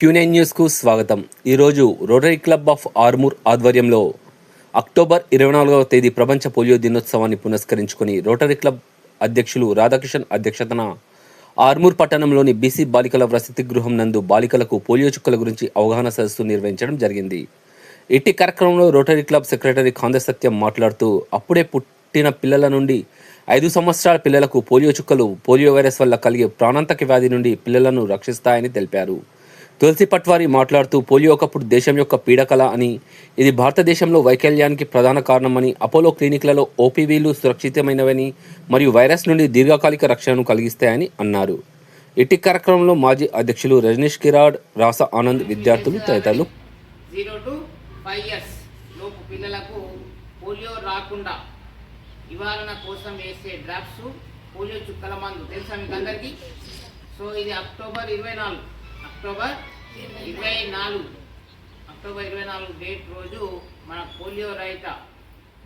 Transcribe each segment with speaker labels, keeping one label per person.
Speaker 1: Quinine న్యూస్కు స్వాగతం. ఈరోజు రోటరీ క్లబ్ ఆఫ్ ఆర్మూర్ ఆధ్వర్యంలో అక్టోబర్ ఇరవై నాలుగవ తేదీ ప్రపంచ పోలియో దినోత్సవాన్ని పునస్కరించుకుని రోటరీ క్లబ్ అధ్యక్షులు రాధాకిషన్ అధ్యక్షతన ఆర్మూర్ పట్టణంలోని బీసీ బాలికల వసతి గృహం నందు బాలికలకు పోలియో చుక్కల గురించి అవగాహన సదస్సు నిర్వహించడం జరిగింది. ఇట్టి కార్యక్రమంలో rotary club secretary Kanda Satyam మాట్లాడుతూ అప్పుడే పుట్టిన పిల్లల నుండి ఐదు సంవత్సరాల పిల్లలకు పోలియో చుక్కలు పోలియో వైరస్ వల్ల కలిగే ప్రాణాంతక వ్యాధి నుండి పిల్లలను రక్షిస్తాయని తెలిపారు. తులసి పట్వారి మాట్లాడుతూ పోలియో ఒకప్పుడు దేశం యొక్క పీడకల అని ఇది భారతదేశంలో వైకల్యానికి ప్రధాన కారణమని అపోలో క్లినిక్లలో ఓపీవీలు సురక్షితమైనవని మరియు వైరస్ నుండి దీర్ఘకాలిక రక్షణను కలిగిస్తాయని అన్నారు. ఇట్టి కార్యక్రమంలో మాజీ అధ్యక్షులు రజనీష్ కిరాడ్ రాస ఆనంద్ విద్యార్థులు తదితరులు
Speaker 2: జీరో టు ఫైవ్ ఇయర్స్ లోపు పిల్లలకు పోలియో రాకుండా నివారణ కోసం వేసే డ్రాప్స్ పోలియో చుక్కల మందు. తెలుసా మీకు అందరికీ? సో ఇది అక్టోబర్ ఇరవై నాలుగు. అక్టోబర్ ఇరవై నాలుగు. అక్టోబర్ ఇరవై నాలుగు డేట్ రోజు మన పోలియో రహిత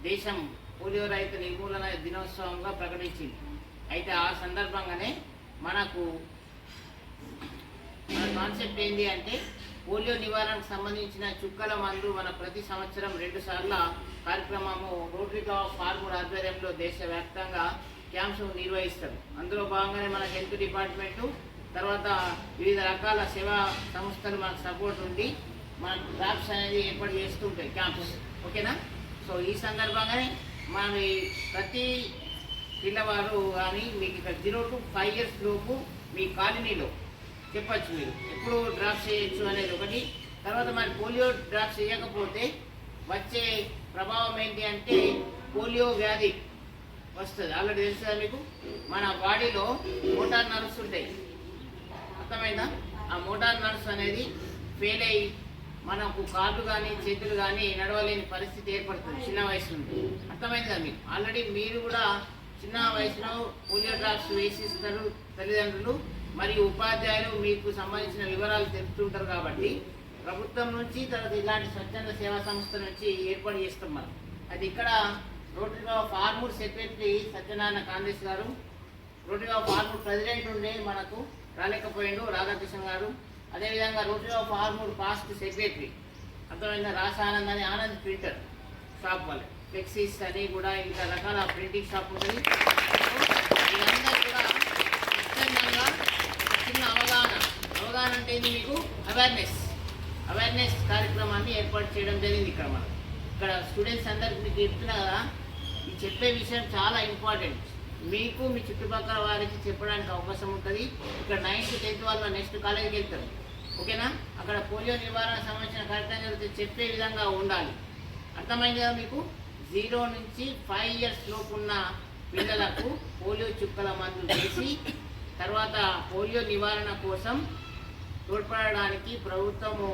Speaker 2: దేశం పోలియో రహిత నిర్మూలన దినోత్సవంగా ప్రకటించింది. అయితే ఆ సందర్భంగానే మనకు మన కాన్సెప్ట్ ఏంటి అంటే పోలియో నివారణకు సంబంధించిన చుక్కల మందు మన ప్రతి సంవత్సరం రెండు సార్ల కార్యక్రమము రోటరీ ఆఫ్ ఫార్మూర్ ఆధ్వర్యంలో దేశవ్యాప్తంగా క్యాంప్స్ నిర్వహిస్తారు అందులో భాగంగానే మన హెల్త్ డిపార్ట్మెంటు తర్వాత వివిధ రకాల సేవా సంస్థలు మనకు సపోర్ట్ ఉండి మన డ్రాప్స్ అనేది ఏర్పాటు చేస్తుంటాయి క్యాంప్స్. ఓకేనా? సో ఈ సందర్భంగానే మన ప్రతి పిల్లవారు కానీ మీకు ఇక్కడ జీరో టు ఫైవ్ ఇయర్స్ లోపు మీ కాలనీలో చెప్పచ్చు మీరు. ఎప్పుడు డ్రాప్స్ చేయొచ్చు అనేది ఒకటి. తర్వాత మరి పోలియో డ్రాప్స్ చేయకపోతే వచ్చే ప్రభావం ఏంటి అంటే పోలియో వ్యాధి వస్తుంది. ఆల్రెడీ తెలుసా మీకు? మన బాడీలో మోటార్ నర్వ్స్ ఉంటాయి ఆ మోటార్ నర్స్ అనేది ఫెయిల్ అయ్యి మనకు కాళ్ళు కానీ చేతులు కానీ నడవలేని పరిస్థితి ఏర్పడుతుంది. చిన్న వయసు నుండి అర్థమైంది కదా మీకు? ఆల్రెడీ మీరు కూడా చిన్న వయసులో పోలియో డ్రాప్స్ వేసిస్తారు తల్లిదండ్రులు. మరియు ఉపాధ్యాయులు మీకు సంబంధించిన వివరాలు తెలుపుతుంటారు కాబట్టి ప్రభుత్వం నుంచి తర్వాత ఇలాంటి స్వచ్ఛంద సేవా సంస్థ నుంచి ఏర్పాటు చేస్తాం మనం. అది ఇక్కడ rotary former secretary Satyanarayana Congress గారు. రోటరీ ఫార్మూర్ ప్రెసిడెంట్ ఉండే మనకు రాలేకపోయిండు రాధాకృష్ణ గారు. అదేవిధంగా రోజులో ఆఫ్ పాస్ట్ సెక్రటరీ. అర్థమైంది? రాసానంద్ అని ఆనంద్ ప్రింటర్ షాప్ వాళ్ళు. ఫ్లెక్సీస్ అని కూడా ఇంకా రకాల ప్రింటింగ్ షాప్ ఉంటుంది. ఇదంతా కూడా చిన్న అవగాహన. అవగాహన అంటే ఏంది మీకు? అవేర్నెస్ అవేర్నెస్ కార్యక్రమాన్ని ఏర్పాటు చేయడం జరిగింది ఇక్కడ మనం. ఇక్కడ స్టూడెంట్స్ అందరికి మీకు చెప్తున్నా కదా ఈ చెప్పే విషయం చాలా ఇంపార్టెంట్ మీకు మీ చుట్టుపక్కల వారికి చెప్పడానికి అవకాశం ఉంటుంది. ఇక్కడ నైన్త్ టెన్త్ వాళ్ళు నెక్స్ట్ కాలేజీకి వెళ్తారు. ఓకేనా? అక్కడ పోలియో నివారణ సంబంధించిన కార్యక్రమం జరిగితే చెప్పే విధంగా ఉండాలి. అర్థమైంది కదా మీకు? జీరో నుంచి ఫైవ్ ఇయర్స్ లోపు ఉన్న పిల్లలకు పోలియో చుక్కల మందు వేసి తర్వాత పోలియో నివారణ కోసం తోడ్పడడానికి ప్రభుత్వము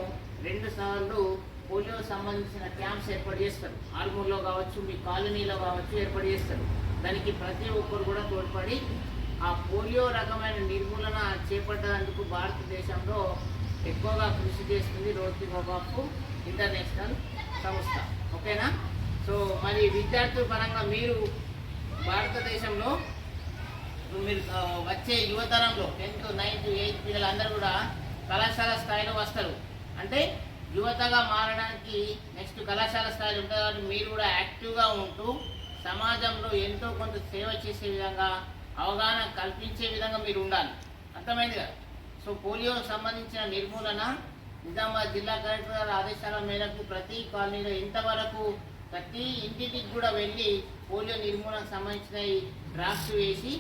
Speaker 2: రెండు సార్లు పోలియో సంబంధించిన క్యాంప్స్ ఏర్పాటు చేస్తారు. ఆల్మూర్లో కావచ్చు మీ కాలనీలో కావచ్చు ఏర్పాటు చేస్తారు. దానికి ప్రతి ఒక్కరు కూడా తోడ్పడి ఆ పోలియో రకమైన నిర్మూలన చేపట్టేందుకు భారతదేశంలో ఎక్కువగా కృషి చేస్తుంది రోడ్డు బాబాకు ఇంటర్నేషనల్ సంస్థ. ఓకేనా? సో మరి విద్యార్థుల పరంగా మీరు భారతదేశంలో మీరు వచ్చే యువతరంలో టెన్త్ నైన్త్ ఎయిత్ పిల్లలందరూ కూడా కళాశాల స్థాయిలో వస్తారు. అంటే యువతగా మారడానికి నెక్స్ట్ కళాశాల స్థాయిలో ఉంటుంది కాబట్టి మీరు కూడా యాక్టివ్గా ఉంటూ సమాజంలో ఎంతో కొంత సేవ చేసే విధంగా అవగాహన కల్పించే విధంగా మీరు ఉండాలి. అర్థమైంది కదా? సో పోలియో సంబంధించిన నిర్మూలన నిజామాబాద్ జిల్లా కలెక్టర్ గారి ఆదేశాల మేరకు ప్రతి కాలనీలో ఇంతవరకు ప్రతి ఇంటికి కూడా వెళ్ళి పోలియో నిర్మూలనకు సంబంధించిన ఈ డ్రాఫ్ట్స్ వేసి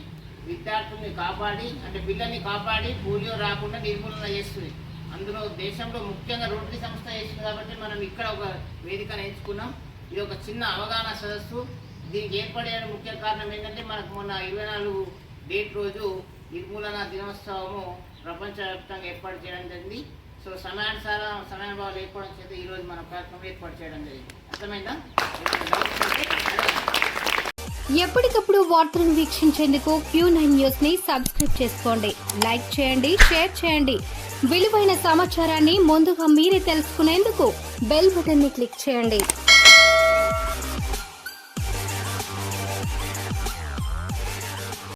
Speaker 2: విద్యార్థుల్ని కాపాడి అంటే పిల్లల్ని కాపాడి పోలియో రాకుండా నిర్మూలన చేస్తుంది. అందులో దేశంలో ముఖ్యంగా రోటరీ సంస్థ చేస్తుంది కాబట్టి మనం ఇక్కడ ఒక వేదికను ఎంచుకున్నాం. ఇది ఒక చిన్న అవగాహన సదస్సు. దీనికి ఏర్పడే ముఖ్య కారణం ఏంటంటే మనకు మొన్న ఇరవై నాలుగు డేట్ రోజు నిర్మూలన దినోత్సవము ప్రపంచవ్యాప్తంగా ఏర్పాటు చేయడం జరిగింది. సో సమయానుసార సమయాభావాలు ఏర్పడడం చేత ఈరోజు మన కార్యక్రమం ఏర్పాటు చేయడం జరిగింది. అర్థమైందా?
Speaker 3: ఎప్పటికప్పుడు వార్తలను వీక్షించేందుకు క్యూ నైన్ న్యూస్ని సబ్స్క్రైబ్ చేసుకోండి. లైక్ చేయండి షేర్ చేయండి. విలువైన సమాచారాన్ని ముందుగా మీరే తెలుసుకునేందుకు బెల్ బటన్ని క్లిక్ చేయండి.